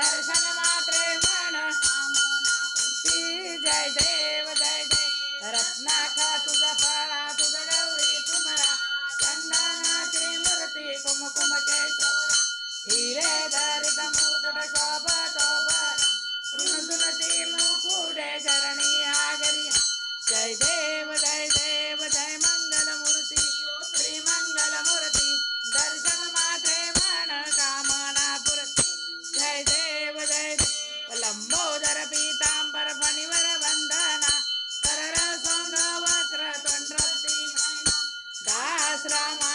दर्शन मात्र मात्रेण जय देव जय देव। रत्नाखा तुझा फळा तुझा गौरी तुमरा चंदनाची मूर्ति, कुमकुम के हिरे धरित मुकुट, शोभा तोबरा ऋणधुनती मुकुडे चरणी आगरी। जय देव जय देव, जय मंगल मूर्ति श्री मंगल मूर्ति दर्शन मात्र मन कामना पुरती जय देव। लंबोदर लम्बोदर पीताम्बर फणिवर वन्दन करर सौन्दवक्र तुण्ड्रीम दास रामा